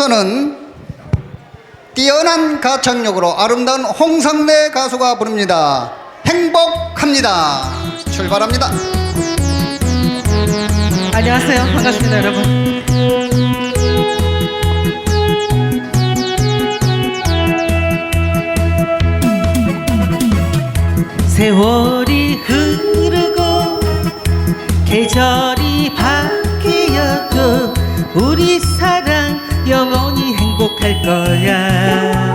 순서는 뛰어난 가창력으로 아름다운 홍상래 가수가 부릅니다. 행복합니다. 출발합니다. 안녕하세요. 반갑습니다, 여러분. 세월이 흐르고 계절이 바뀌어도 우리 사랑 영원히 행복할 거야.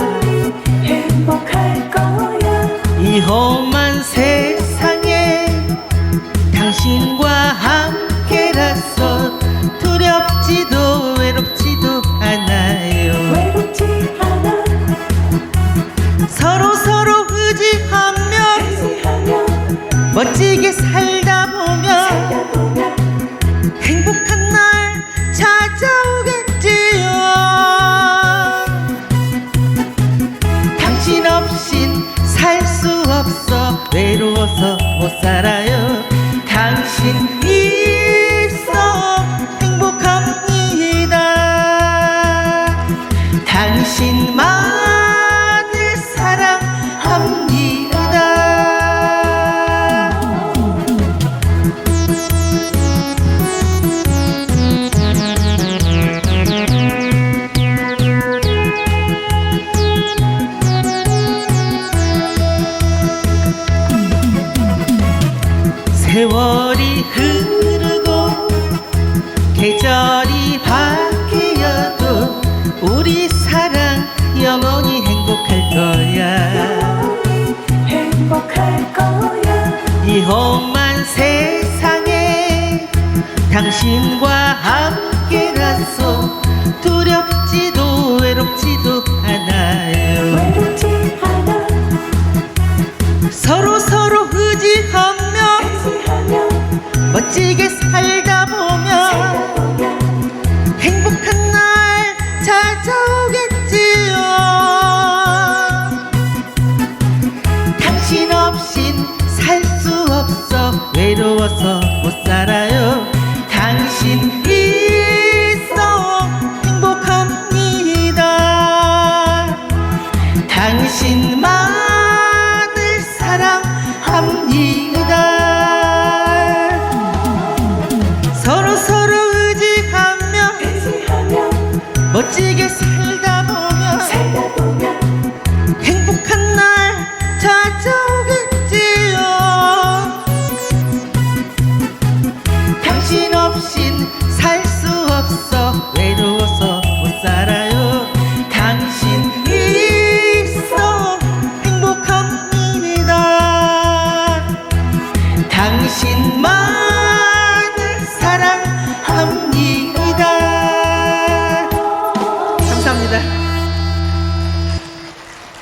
행복할 거야. 이 험한 세상에 당신과 함께라서 두렵지도 외롭지도 않아요. 외롭지 않아. 서로 서로 의지하며 의지하며 멋지게 살 없인 살 수 없어. 외로워서 못 살아요. 당신 있어. 행복합니다. 당신만 세월이 흐르고 계절이 바뀌어도 우리 사랑 영원히 행복할 거야. 행복할 거야. 이 험한 세상에 당신과 살다 보면 행복한 날 찾아오겠지요. 당신 없인 살 수 없어 외로워서 못 살아요. 당신 있어 행복합니다. 당신만을 사랑합니다 행